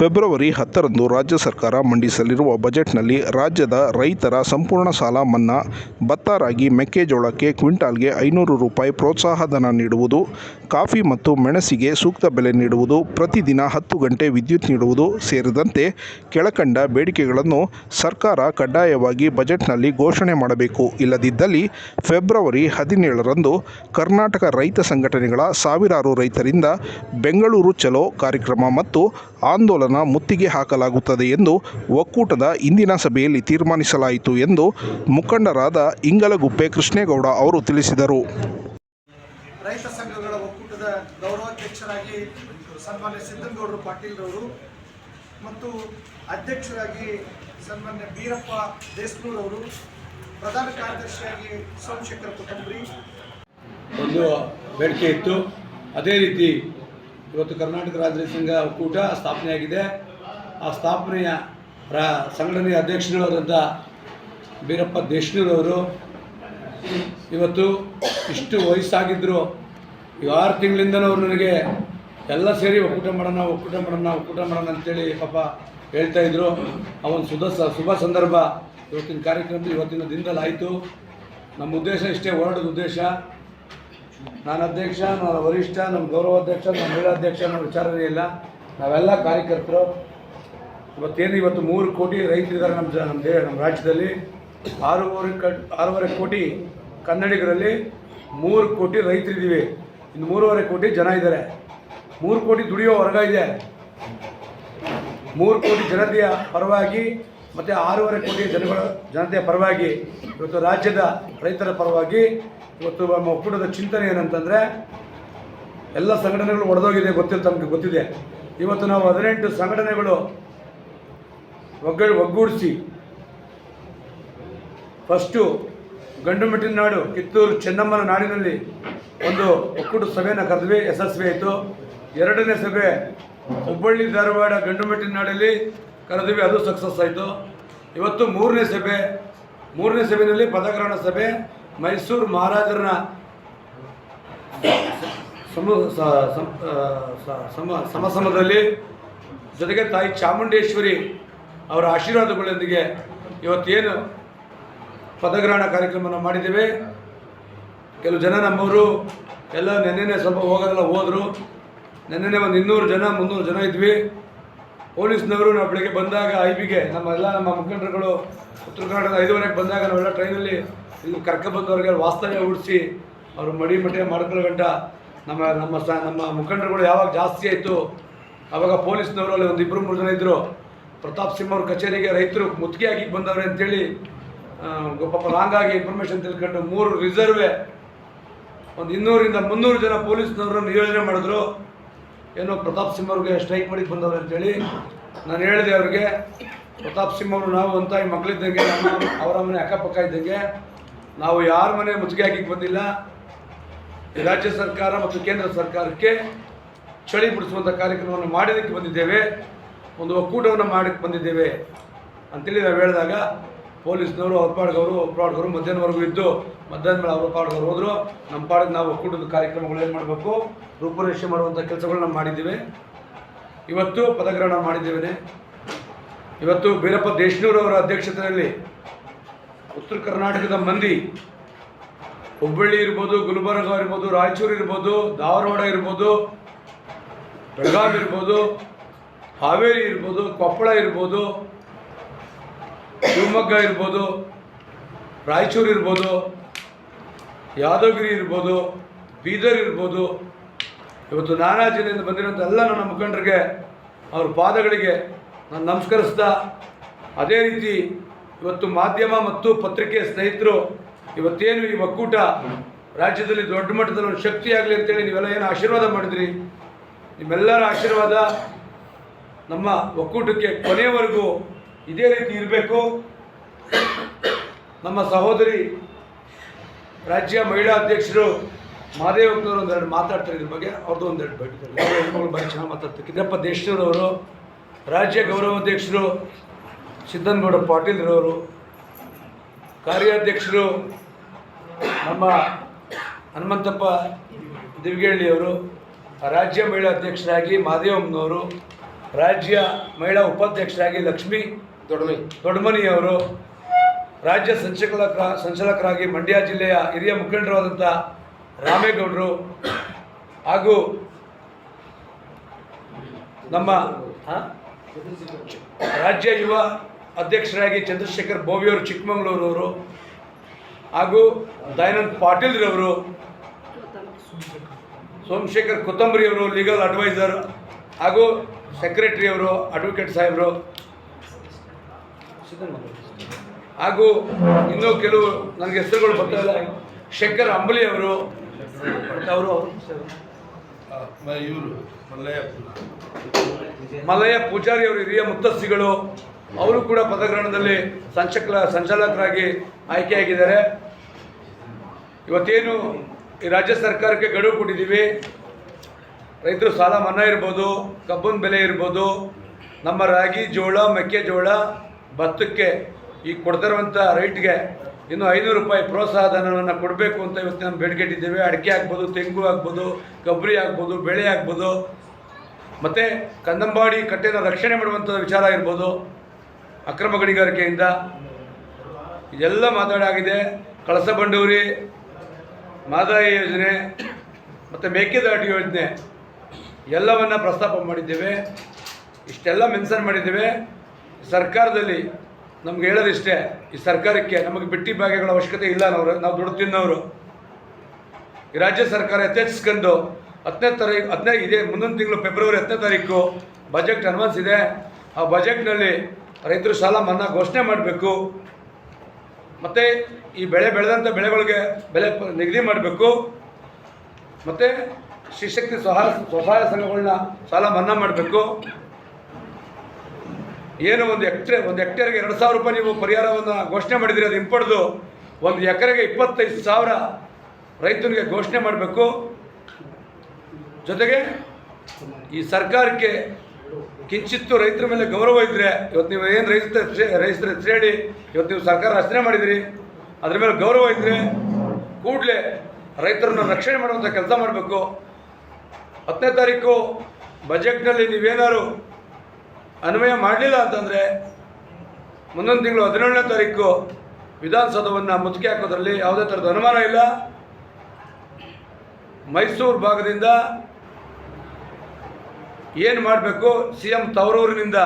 February ಹತ್ತರಂದು ರಾಜ್ಯ ಸರ್ಕಾರ ಮಂಡಿಸಲಿರುವ ಬಜೆಟ್ನಲ್ಲಿ ರಾಜ್ಯದ ರೈತರ ಸಂಪೂರ್ಣ ಸಾಲ ಮನ್ನಾ, ಭತ್ತ ರಾಗಿ, ಮೆಕ್ಕೆಜೋಳಕ್ಕೆ ಕ್ವಿಂಟಾಲ್ಗೆ ಐನೂರು ರೂಪಾಯಿ ಪ್ರೋತ್ಸಾಹಧನ ನೀಡುವುದು, ಕಾಫಿ ಮತ್ತು ಮೆಣಸಿಗೆ ಸೂಕ್ತ ಬೆಲೆ ನೀಡುವುದು, ಪ್ರತಿದಿನ ಹತ್ತು ಗಂಟೆ ವಿದ್ಯುತ್ ನೀಡುವುದು ಸೇರಿದಂತೆ ಕೆಳಕಂಡ ಬೇಡಿಕೆಗಳನ್ನು ಸರ್ಕಾರ ಕಡ್ಡಾಯವಾಗಿ ಬಜೆಟ್ನಲ್ಲಿ ಘೋಷಣೆ ಮಾಡಬೇಕು. ಇಲ್ಲದಿದ್ದಲ್ಲಿ ಫೆಬ್ರವರಿ ಹದಿನೇಳರಂದು ಕರ್ನಾಟಕ ರೈತ ಸಂಘಟನೆಗಳ ಸಾವಿರಾರು ರೈತರಿಂದ ಬೆಂಗಳೂರು ಚಲೋ ಕಾರ್ಯಕ್ರಮ ಮತ್ತು ಆಂದೋಲನ ಮುತ್ತಿಗೆ ಹಾಕಲಾಗುತ್ತದೆ ಎಂದು ಒಕ್ಕೂಟದ ಇಂದಿನ ಸಭೆಯಲ್ಲಿ ತೀರ್ಮಾನಿಸಲಾಯಿತು ಎಂದು ಮುಖಂಡರಾದ ಇಂಗಲಗುಪ್ಪೆ ಕೃಷ್ಣೇಗೌಡ ಅವರು ತಿಳಿಸಿದರು. ರೈತ ಸಂಘಗಳ ಒಕ್ಕೂಟದ ಗೌರವಾಧ್ಯಕ್ಷರಾಗಿ ಸನ್ಮಾನ್ಯ ಸಿದ್ದನಗೌಡರು ಪಾಟೀಲ್ರವರು ಮತ್ತು ಅಧ್ಯಕ್ಷರಾಗಿ ಸನ್ಮಾನ್ಯ ಬೀರಪ್ಪ ದೇಸ್ನೂರವರು ಪ್ರಧಾನ ಕಾರ್ಯದರ್ಶಿಯಾಗಿ ಸೋಮಶೇಖರ ಕೊತ್ತಂಬರಿ. ಒಂದು ಬೇಡಿಕೆ ಇತ್ತು. ಅದೇ ರೀತಿ ಇವತ್ತು ಕರ್ನಾಟಕ ರಾಜ್ಯ ಸಂಘ ಒಕ್ಕೂಟ ಸ್ಥಾಪನೆಯಾಗಿದೆ. ಆ ಸ್ಥಾಪನೆಯ ರಾ ಸಂಘಟನೆಯ ಅಧ್ಯಕ್ಷರಾದಂಥ ಬೀರಪ್ಪ ದೇಶ್ನೂರವರು ಇವತ್ತು ಇಷ್ಟು ವಯಸ್ಸಾಗಿದ್ದರು ಆರು ತಿಂಗಳಿಂದನೂ ಅವರು ನನಗೆ ಎಲ್ಲ ಸೇರಿ ಒಕ್ಕೂಟ ಮಾಡೋಣ ಒಕ್ಕೂಟ ಮಾಡೋಣ ಒಕ್ಕೂಟ ಮಾಡೋಣ ಅಂತೇಳಿ ಪಾಪ ಹೇಳ್ತಾ ಇದ್ರು. ಆ ಒಂದು ಸುಧ ಶುಭ ಸಂದರ್ಭ ಇವತ್ತಿನ ಕಾರ್ಯಕ್ರಮ ಇವತ್ತಿನ ದಿನದಲ್ಲಿ ಆಯಿತು ನಮ್ಮ ಉದ್ದೇಶ ಇಷ್ಟೇ, ಹೊರಡೋದು ಉದ್ದೇಶ. ನಾನು ಅಧ್ಯಕ್ಷ ನನ್ನ ವರಿಷ್ಠ, ನಮ್ಮ ಗೌರವಾಧ್ಯಕ್ಷ ನಮ್ಮ ಮೇಲಾಧ್ಯಕ್ಷ ಅನ್ನೋ ವಿಚಾರನೇ ಇಲ್ಲ. ನಾವೆಲ್ಲ ಕಾರ್ಯಕರ್ತರು. ಇವತ್ತೇನು, ಇವತ್ತು ಮೂರು ಕೋಟಿ ರೈತರಿದ್ದಾರೆ ನಮ್ಮ ನಮ್ಮ ದೇ ನಮ್ಮ ರಾಜ್ಯದಲ್ಲಿ. ಆರೂವರೆ ಕಟ್ ಆರೂವರೆ ಕೋಟಿ ಕನ್ನಡಿಗರಲ್ಲಿ ಮೂರು ಕೋಟಿ ರೈತರಿದ್ದೀವಿ. ಇನ್ನು ಮೂರುವರೆ ಕೋಟಿ ಜನ ಇದ್ದಾರೆ. ಮೂರು ಕೋಟಿ ದುಡಿಯೋ ವರ್ಗ ಇದೆ. ಮೂರು ಕೋಟಿ ಜನತೆಯ ಪರವಾಗಿ ಮತ್ತು ಆರೂವರೆ ಕೋಟಿ ಜನಗಳ, ಜನತೆಯ ಪರವಾಗಿ, ಇವತ್ತು ರಾಜ್ಯದ ರೈತರ ಪರವಾಗಿ ಇವತ್ತು ನಮ್ಮ ಒಕ್ಕೂಟದ ಚಿಂತನೆ ಏನಂತಂದರೆ, ಎಲ್ಲ ಸಂಘಟನೆಗಳು ಒಡೆದೋಗಿದೆ ಗೊತ್ತಿಲ್ಲ, ತಮಗೆ ಗೊತ್ತಿದೆ. ಇವತ್ತು ನಾವು ಹದಿನೆಂಟು ಸಂಘಟನೆಗಳು ಒಗ್ಗ, ಒಗ್ಗೂಡಿಸಿ, ಫಸ್ಟು ಗಂಡುಮೆಟ್ಟಿನ ನಾಡು, ಕಿತ್ತೂರು, ಚೆನ್ನಮ್ಮನ ನಾಡಿನಲ್ಲಿ ಒಂದು ಒಕ್ಕೂಟ ಸಭೆಯನ್ನು ಕರೆದ್ವಿ, ಯಶಸ್ವಿ ಆಯಿತು. ಎರಡನೇ ಸಭೆ ಹುಬ್ಬಳ್ಳಿ, ಧಾರವಾಡ ಗಂಡುಮೆಟ್ಟಿನ ನಾಡಲ್ಲಿ ಕರೆದ್ವಿ, ಅದು ಸಕ್ಸಸ್ ಆಯಿತು. ಇವತ್ತು ಮೂರನೇ ಸಭೆ, ಮೂರನೇ ಸಭೆಯಲ್ಲಿ ಪದಗ್ರಹಣ ಸಭೆ ಮೈಸೂರು ಮಹಾರಾಜರನ್ನ ಸಮ ಸಮ ಸಮಸಮದಲ್ಲಿ ಜೊತೆಗೆ ತಾಯಿ ಚಾಮುಂಡೇಶ್ವರಿ ಅವರ ಆಶೀರ್ವಾದಗಳೊಂದಿಗೆ ಇವತ್ತೇನು ಪದಗ್ರಹಣ ಕಾರ್ಯಕ್ರಮವನ್ನು ಮಾಡಿದ್ದೇವೆ. ಕೆಲವು ಜನ ನಮ್ಮವರು ಎಲ್ಲ ನೆನ್ನೆನೆ ಸ್ವಲ್ಪ ಹೋಗೋದೆಲ್ಲ ಹೋದರು. ನೆನ್ನೆನೆ ಒಂದು ಇನ್ನೂರು ಜನ, ಮುನ್ನೂರು ಜನ ಇದ್ವಿ. ಪೊಲೀಸ್ನವರು ನಾವು ಬೆಳಗ್ಗೆ ಬಂದಾಗ ಐ ನಮ್ಮ ಎಲ್ಲ ನಮ್ಮ ಮುಖಂಡರುಗಳು ಉತ್ತರ ಕರ್ನಾಟಕದ ಐದುವರೆಗೆ ಬಂದಾಗ ನಾವೆಲ್ಲ ಟ್ರೈನಲ್ಲಿ ಇಲ್ಲಿ ಕರ್ಕೊಬಂದವ್ರಿಗೆ ವಾಸ್ತವ್ಯ ಉಡಿಸಿ ಅವರು ಮಡಿ ಮಠೆ ಮಾಡ್ಕೊಳ್ಳೋ ಗಂಟ ನಮ್ಮ ನಮ್ಮ ಸ ನಮ್ಮ ಮುಖಂಡರುಗಳು ಯಾವಾಗ ಜಾಸ್ತಿ ಆಯಿತು ಆವಾಗ ಪೊಲೀಸ್ನವರು ಅಲ್ಲಿ ಒಂದು ಇಬ್ಬರು ಮೂರು ಜನ ಇದ್ದರು ಪ್ರತಾಪ್ ಸಿಂಹ ಅವ್ರ ಕಚೇರಿಗೆ ರೈತರು ಮುತ್ತಿಗೆ ಆಗಿ ಬಂದವ್ರೆ ಅಂತೇಳಿ ಪಾಪ ರಾಂಗಾಗಿ ಇನ್ಫಾರ್ಮೇಷನ್ ತಿಳ್ಕೊಂಡು ಮೂರು ರಿಸರ್ವೆ ಒಂದು ಇನ್ನೂರಿಂದ ಮುನ್ನೂರು ಜನ ಪೊಲೀಸ್ನವರನ್ನು ನಿಯೋಜನೆ ಮಾಡಿದ್ರು. ಏನೋ ಪ್ರತಾಪ್ ಸಿಂಹ ಅವ್ರಿಗೆ ಸ್ಟ್ರೈಕ್ ಮಾಡಿ ಬಂದವ್ರೆ ಅಂತೇಳಿ ನಾನು ಹೇಳಿದೆ ಅವ್ರಿಗೆ, ಪ್ರತಾಪ್ ಸಿಂಹ ಅವರು ನಾವು ಅಂತ ಈ ಮಕ್ಕಳಿದ್ದಂಗೆ ನಮ್ಮ ಅವರ ಮನೆ ಅಕ್ಕಪಕ್ಕ ಇದ್ದಂಗೆ ನಾವು ಯಾರ ಮನೆ ಮುತ್ತಿಗೆ ಹಾಕಿ ಬಂದಿಲ್ಲ. ರಾಜ್ಯ ಸರ್ಕಾರ ಮತ್ತು ಕೇಂದ್ರ ಸರ್ಕಾರಕ್ಕೆ ಚಳಿ ಬಿಡಿಸುವಂಥ ಕಾರ್ಯಕ್ರಮವನ್ನು ಮಾಡೋದಕ್ಕೆ ಬಂದಿದ್ದೇವೆ. ಒಂದು ಒಕ್ಕೂಟವನ್ನು ಮಾಡಕ್ಕೆ ಬಂದಿದ್ದೇವೆ. ಅಂತೇಳಿ ನಾವು ಹೇಳಿದಾಗ ಪೊಲೀಸ್ನವರು, ಅವ್ರ ಪಾಡ್ಗವರು ಅವ್ರ ಪಾಡ್ಗವರು ಮಧ್ಯಾಹ್ನವರೆಗೂ ಇದ್ದು ಮಧ್ಯಾಹ್ನ ಮೇಲೆ ಅವ್ರ ಪಾಡ್ಗವರು ಹೋದರು. ನಮ್ಮ ಪಾಡಿಗೆ ನಾವು ಒಕ್ಕೂಟದ ಕಾರ್ಯಕ್ರಮಗಳು ಏನು ಮಾಡಬೇಕು? ರೂಪುರೇಷೆ ಮಾಡುವಂಥ ಕೆಲಸಗಳನ್ನ ಮಾಡಿದ್ದೀವಿ. ಇವತ್ತು ಪದಗ್ರಹಣ ಮಾಡಿದ್ದೇವೆ ಇವತ್ತು ಬೀರಪ್ಪ ದೇಶ್ನೂರವರ ಅಧ್ಯಕ್ಷತೆಯಲ್ಲಿ ಉತ್ತರ ಕರ್ನಾಟಕದ ಮಂದಿ ಹುಬ್ಬಳ್ಳಿ ಇರ್ಬೋದು, ಗುಲ್ಬರ್ಗ ಇರ್ಬೋದು, ರಾಯಚೂರು ಇರ್ಬೋದು, ಧಾರವಾಡ ಇರ್ಬೋದು, ಬೆಳಗಾವಿ ಇರ್ಬೋದು, ಹಾವೇರಿ ಇರ್ಬೋದು, ಕೊಪ್ಪಳ ಇರ್ಬೋದು ಶಿವಮೊಗ್ಗ ಇರ್ಬೋದು, ರಾಯಚೂರು ಇರ್ಬೋದು ಯಾದಗಿರಿ ಇರ್ಬೋದು, ಬೀದರ್ ಇರ್ಬೋದು, ಇವತ್ತು ನಾನಾ ಜಿಲ್ಲೆಯಿಂದ ಬಂದಿರೋಂಥ ಎಲ್ಲ ನನ್ನ ಮುಖಂಡರಿಗೆ ಅವ್ರ ಪಾದಗಳಿಗೆ ನಾನು ನಮಸ್ಕರಿಸ್ತಾ, ಅದೇ ರೀತಿ ಇವತ್ತು ಮಾಧ್ಯಮ ಮತ್ತು ಪತ್ರಿಕೆ ಸ್ನೇಹಿತರು ಇವತ್ತೇನು ಈ ಒಕ್ಕೂಟ ರಾಜ್ಯದಲ್ಲಿ ದೊಡ್ಡ ಮಟ್ಟದಲ್ಲಿ ಒಂದು ಶಕ್ತಿಯಾಗಲಿ ಅಂತೇಳಿ ನೀವೆಲ್ಲ ಏನು ಆಶೀರ್ವಾದ ಮಾಡಿದ್ರಿ? ನಿಮ್ಮೆಲ್ಲರ ಆಶೀರ್ವಾದ ನಮ್ಮ ಒಕ್ಕೂಟಕ್ಕೆ ಕೊನೆಯವರೆಗೂ ಇದೇ ರೀತಿ ಇರಬೇಕು. ನಮ್ಮ ಸಹೋದರಿ ರಾಜ್ಯ ಮಹಿಳಾ ಅಧ್ಯಕ್ಷರು ಮಹಾದೇವಪ್ಪನವರು ಒಂದೆರಡು ಮಾತಾಡ್ತಾರೆ ಇದ್ರ ಬಗ್ಗೆ. ಅವ್ರದ್ದು ಒಂದೆರಡು ಬೈತಾರೆ ಹೆಣ್ಮಗಳು ಭಾರಿ ಚೆನ್ನಾಗಿ ಮಾತಾಡ್ತಾರೆ. ಕಿದ್ದಪ್ಪ ದೇಶನವರು ರಾಜ್ಯ ಗೌರವಾಧ್ಯಕ್ಷರು ಸಿದ್ದನಗೌಡ ಪಾಟೀಲ್ರವರು, ಕಾರ್ಯಾಧ್ಯಕ್ಷರು, ನಮ್ಮ ಹನುಮಂತಪ್ಪ ದಿವಿಗೇಳಿಯವರು ರಾಜ್ಯ ಮಹಿಳಾ ಅಧ್ಯಕ್ಷರಾಗಿ ಮಾದೇವಮ್ಮನವರು ರಾಜ್ಯ ಮಹಿಳಾ ಉಪಾಧ್ಯಕ್ಷರಾಗಿ ಲಕ್ಷ್ಮಿ ದೊಡ್ಡಮೈ ದೊಡ್ಡಮನಿಯವರು ರಾಜ್ಯ ಸಂಚಾಲಕ ಸಂಚಾಲಕರಾಗಿ ಮಂಡ್ಯ ಜಿಲ್ಲೆಯ ಹಿರಿಯ ಮುಖಂಡರಾದಂಥ ರಾಮೇಗೌಡರು ಹಾಗೂ ನಮ್ಮ? ರಾಜ್ಯ ಯುವ ಅಧ್ಯಕ್ಷರಾಗಿ ಚಂದ್ರಶೇಖರ್ ಬೋವಿಯವರು ಚಿಕ್ಕಮಗಳೂರವರು ಹಾಗೂ ದಯಾನಂದ್ ಪಾಟೀಲ್ರವರು, ಸೋಮಶೇಖರ್ ಕೊತ್ತಂಬರಿಯವರು ಲೀಗಲ್ ಅಡ್ವೈಸರ್ ಹಾಗೂ ಸೆಕ್ರೆಟರಿಯವರು ಅಡ್ವೊಕೇಟ್ ಸಾಹೇಬರು ಹಾಗೂ ಇನ್ನೂ ಕೆಲವು ನನಗೆ ಹೆಸರುಗಳು ಬರ್ತಾ ಇಲ್ಲ. ಶಂಕರ್ ಅಂಬಲಿ ಅವರು ಅವರು ಇವರು, ಮಲ್ಲಯ್ಯ ಮಲಯ ಪೂಜಾರಿ ಅವರು ಹಿರಿಯ ಮುತ್ತಸ್ಸಿಗಳು ಅವರು ಕೂಡ ಪದಗ್ರಹಣದಲ್ಲಿ ಸಂಚಕ ಸಂಚಾಲಕರಾಗಿ ಆಯ್ಕೆಯಾಗಿದ್ದಾರೆ. ಇವತ್ತೇನು ಈ ರಾಜ್ಯ ಸರ್ಕಾರಕ್ಕೆ ಗಡುವು ಕೊಟ್ಟಿದ್ದೀವಿ. ರೈತರು ಸಾಲ ಮನ್ನಾ ಇರ್ಬೋದು, ಕಬ್ಬಿನ ಬೆಲೆ ಇರ್ಬೋದು. ನಮ್ಮ ರಾಗಿ ಜೋಳ ಮೆಕ್ಕೆಜೋಳ ಭತ್ತಕ್ಕೆ ಈಗ ಕೊಡ್ತಿರುವಂಥ ರೈಟ್ಗೆ ಇನ್ನು ಐನೂರು ರೂಪಾಯಿ ಪ್ರೋತ್ಸಾಹ ಧನವನ್ನು ಕೊಡಬೇಕು ಅಂತ ಇವತ್ತು ನಾನು ಬೇಡಿಕೆ ಇಟ್ಟಿದ್ದೇವೆ ಅಡಿಕೆ ಆಗ್ಬೋದು, ತೆಂಗು ಆಗ್ಬೋದು, ಕೊಬ್ಬರಿ ಆಗ್ಬೋದು, ಬೆಳೆ ಆಗ್ಬೋದು. ಮತ್ತು ಕಂದಂಬಾಡಿ ಕಟ್ಟೆನ ರಕ್ಷಣೆ ಮಾಡುವಂಥ ವಿಚಾರ ಇರ್ಬೋದು ಅಕ್ರಮ ಗಣಿಗಾರಿಕೆಯಿಂದ. ಇದೆಲ್ಲ ಮಾತಾಡಾಗಿದೆ ಕಳಸ ಬಂಡೂರಿ, ಮಾದಾಯ ಯೋಜನೆ, ಮತ್ತು ಮೇಕೆದಾಟು ಯೋಜನೆ ಎಲ್ಲವನ್ನು ಪ್ರಸ್ತಾಪ ಮಾಡಿದ್ದೇವೆ. ಇಷ್ಟೆಲ್ಲ ಮೆನ್ಷನ್ ಮಾಡಿದ್ದೇವೆ. ಸರ್ಕಾರದಲ್ಲಿ ನಮ್ಗೆ ಹೇಳೋದಿಷ್ಟೇ, ಈ ಸರ್ಕಾರಕ್ಕೆ ನಮಗೆ ಬಿಟ್ಟಿ ಭಾಗ್ಯಗಳ ಅವಶ್ಯಕತೆ ಇಲ್ಲ ನಾವು ನಾವು ದುಡ್ಡು ತಿನ್ನೋರು. ಈ ರಾಜ್ಯ ಸರ್ಕಾರ ಯಥೇಚ್ಕೊಂಡು ಹತ್ತನೇ ತಾರೀಕು, ಹತ್ತನೇ, ಇದೆ ಮುಂದಿನ ತಿಂಗಳು ಫೆಬ್ರವರಿ ಹತ್ತನೇ ತಾರೀಕು ಬಜೆಟ್ ಅನ್ವಾನ್ಸ್ ಇದೆ. ಆ ಬಜೆಟ್ನಲ್ಲಿ ರೈತರು ಸಾಲ ಮನ್ನಾ ಘೋಷಣೆ ಮಾಡಬೇಕು. ಮತ್ತು ಈ ಬೆಳೆ ಬೆಳೆದಂಥ ಬೆಳೆಗಳಿಗೆ ಬೆಲೆ ನಿಗದಿ ಮಾಡಬೇಕು. ಮತ್ತು ಶಿಶಕ್ತಿ ಸಹಾಯ ಸ್ವಸಹಾಯ ಸಂಘಗಳನ್ನ ಸಾಲ ಮನ್ನಾ ಮಾಡಬೇಕು. ಏನು ಒಂದು ಎಕ್ಟ್ರೆ, ಒಂದು ಹೆಕ್ಟೇರ್ಗೆ ಎರಡು ಸಾವಿರ ರೂಪಾಯಿ ನೀವು ಪರಿಹಾರವನ್ನು ಘೋಷಣೆ ಮಾಡಿದಿರಿ ಅದು ಹಿಂಪಡೆದು ಒಂದು ಎಕರೆಗೆ ಇಪ್ಪತ್ತೈದು ಸಾವಿರ ರೈತನಿಗೆ ಘೋಷಣೆ ಮಾಡಬೇಕು. ಜೊತೆಗೆ ಈ ಸರ್ಕಾರಕ್ಕೆ ಕಿಂಚಿತ್ತು ರೈತರ ಮೇಲೆ ಗೌರವ ಇದ್ದರೆ ಇವತ್ತು ನೀವು ಏನು ರೈತ ರೈತರ ಹೇಳಿ, ಇವತ್ತು ನೀವು ಸರ್ಕಾರ ರಚನೆ ಮಾಡಿದಿರಿ ಅದ್ರ ಮೇಲೆ ಗೌರವ ಇದ್ದರೆ ಕೂಡಲೇ ರೈತರನ್ನು ರಕ್ಷಣೆ ಮಾಡುವಂಥ ಕೆಲಸ ಮಾಡಬೇಕು. ಹತ್ತನೇ ತಾರೀಕು ಬಜೆಟ್ನಲ್ಲಿ ನೀವೇನಾದ್ರು ಅನ್ವಯ ಮಾಡಲಿಲ್ಲ ಅಂತಂದರೆ ಮುಂದೊಂದು ತಿಂಗಳು ಹದಿನೇಳನೇ ತಾರೀಕು ವಿಧಾನಸೌಧವನ್ನು ಮುತ್ತಿಗೆ ಹಾಕೋದ್ರಲ್ಲಿ ಯಾವುದೇ ಥರದ ಅನುಮಾನ ಇಲ್ಲ. ಮೈಸೂರು ಭಾಗದಿಂದ ಏನು ಮಾಡಬೇಕು? ಸಿ ಎಂ ತವರೂರಿನಿಂದ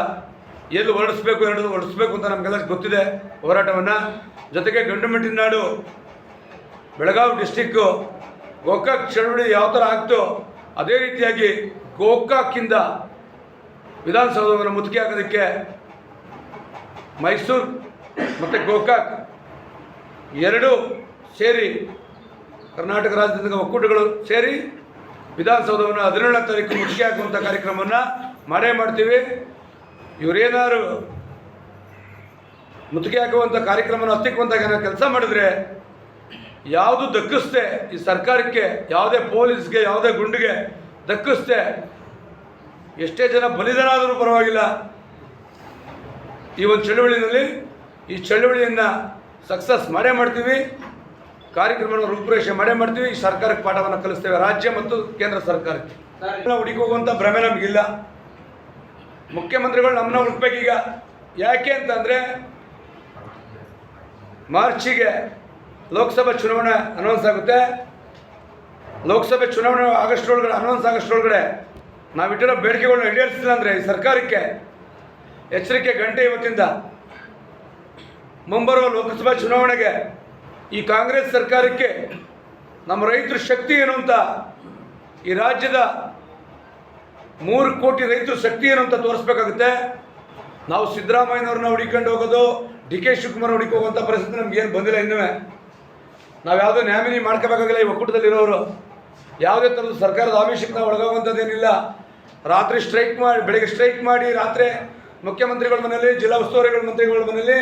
ಎಲ್ಲಿ ಹೊರಡಿಸ್ಬೇಕು ಎರಡು ಹೊರಡಿಸ್ಬೇಕು ಅಂತ ನಮಗೆಲ್ಲ ಗೊತ್ತಿದೆ ಹೋರಾಟವನ್ನು. ಜೊತೆಗೆ ಗಂಡುಮೆಟ್ಟಿನಾಡು ಬೆಳಗಾವಿ ಡಿಸ್ಟಿಕ್ಕು, ಗೋಕಾಕ್ ಚಳವಳಿ ಯಾವ ಥರ ಆಗ್ತೋ ಅದೇ ರೀತಿಯಾಗಿ ಗೋಕಾಕಿಂದ ವಿಧಾನಸೌಧವನ್ನು ಮುತ್ತಿಗೆ ಹಾಕೋದಕ್ಕೆ ಮೈಸೂರು ಮತ್ತು ಗೋಕಾಕ್ ಎರಡೂ ಸೇರಿ ಕರ್ನಾಟಕ ರಾಜ್ಯದ ಒಕ್ಕೂಟಗಳು ಸೇರಿ ವಿಧಾನಸೌಧವನ್ನು ಹದಿನೇಳನೇ ತಾರೀಕು ಮುತ್ತಿಗೆ ಹಾಕುವಂಥ ಕಾರ್ಯಕ್ರಮವನ್ನು ಮಾಡೇ ಮಾಡ್ತೀವಿ. ಇವರೇನಾದ್ರು ಮುತ್ತಿಗೆ ಹಾಕುವಂಥ ಕಾರ್ಯಕ್ರಮನ ಹತ್ತಿಕ್ಕುವಂಥ ಕೆಲಸ ಮಾಡಿದ್ರೆ ಯಾವುದು ದಕ್ಕಿಸ್ತೆ ಈ ಸರ್ಕಾರಕ್ಕೆ, ಯಾವುದೇ ಪೊಲೀಸ್ಗೆ, ಯಾವುದೇ ಗುಂಡಿಗೆ ದಕ್ಕಿಸ್ದೆ ಎಷ್ಟೇ ಜನ ಬಲಿದಾನ ಆದರೂ ಪರವಾಗಿಲ್ಲ. ಈ ಒಂದು ಚಳುವಳಿಯಲ್ಲಿ ಈ ಚಳುವಳಿಯನ್ನು ಸಕ್ಸಸ್ ಮಾಡೇ ಮಾಡ್ತೀವಿ. ಕಾರ್ಯಕ್ರಮವನ್ನು ರೂಪುರೇಷೆ ಮಾಡೇ ಮಾಡ್ತೀವಿ. ಈ ಸರ್ಕಾರಕ್ಕೆ ಪಾಠವನ್ನು ಕಲಿಸ್ತೇವೆ. ರಾಜ್ಯ ಮತ್ತು ಕೇಂದ್ರ ಸರ್ಕಾರಕ್ಕೆ. ಹುಡುಕೋಗುವಂಥ ಭ್ರಮೆ ನಮಗಿಲ್ಲ. ಮುಖ್ಯಮಂತ್ರಿಗಳು ನಮ್ಮನ್ನ ಹುಡುಕ್ಬೇಕೀಗ. ಯಾಕೆ ಅಂತಂದರೆ ಮಾರ್ಚಿಗೆ ಲೋಕಸಭೆ ಚುನಾವಣೆ ಅನೌನ್ಸ್ ಆಗುತ್ತೆ. ಲೋಕಸಭೆ ಚುನಾವಣೆ ಆಗಸ್ಟ್ ಒಳಗಡೆ ಅನೌನ್ಸ್ ಆಗಸ್ಟ್ ಒಳಗಡೆ ನಾವು ಇಟ್ಟಿರೋ ಬೇಡಿಕೆಗಳನ್ನ ಈಡೇರಿಸಿಲ್ಲ ಅಂದರೆ ಈ ಸರ್ಕಾರಕ್ಕೆ ಎಚ್ಚರಿಕೆ ಗಂಟೆ ಇವತ್ತಿಂದ. ಮುಂಬರುವ ಲೋಕಸಭಾ ಚುನಾವಣೆಗೆ ಈ ಕಾಂಗ್ರೆಸ್ ಸರ್ಕಾರಕ್ಕೆ ನಮ್ಮ ರೈತರ ಶಕ್ತಿ ಏನು ಅಂತ ಈ ರಾಜ್ಯದ ಮೂರು ಕೋಟಿ ರೈತರ ಶಕ್ತಿ ಏನು ಅಂತ ತೋರಿಸ್ಬೇಕಾಗುತ್ತೆ. ನಾವು ಸಿದ್ದರಾಮಯ್ಯನವ್ರನ್ನ ಹುಡಿಕೊಂಡು ಹೋಗೋದು, ಡಿ ಕೆ ಶಿವಕುಮಾರ್ ಹುಡುಕಿ ಹೋಗುವಂಥ ಪರಿಸ್ಥಿತಿ ನಮ್ಗೆ ಏನು ಬಂದಿಲ್ಲ ಇನ್ನೂ ನಾವು ಯಾವುದೋ ನ್ಯಾಮಿನಿ ಮಾಡ್ಕೋಬೇಕಾಗಿಲ್ಲ ಈ ಒಕ್ಕೂಟದಲ್ಲಿರೋರು. ಯಾವುದೇ ಥರದ ಸರ್ಕಾರದ ಆಮಿಷಕ್ಕೆ ನಾವು ಒಳಗಾಗುವಂಥದ್ದೇನಿಲ್ಲ ರಾತ್ರಿ ಸ್ಟ್ರೈಕ್ ಮಾಡಿ ಬೆಳಗ್ಗೆ ಸ್ಟ್ರೈಕ್ ಮಾಡಿ ರಾತ್ರಿ ಮುಖ್ಯಮಂತ್ರಿಗಳ ಮನೆಯಲ್ಲಿ ಜಿಲ್ಲಾ ಉಸ್ತುವಾರಿಗಳ ಮಂತ್ರಿಗಳ ಮನೆಯಲ್ಲಿ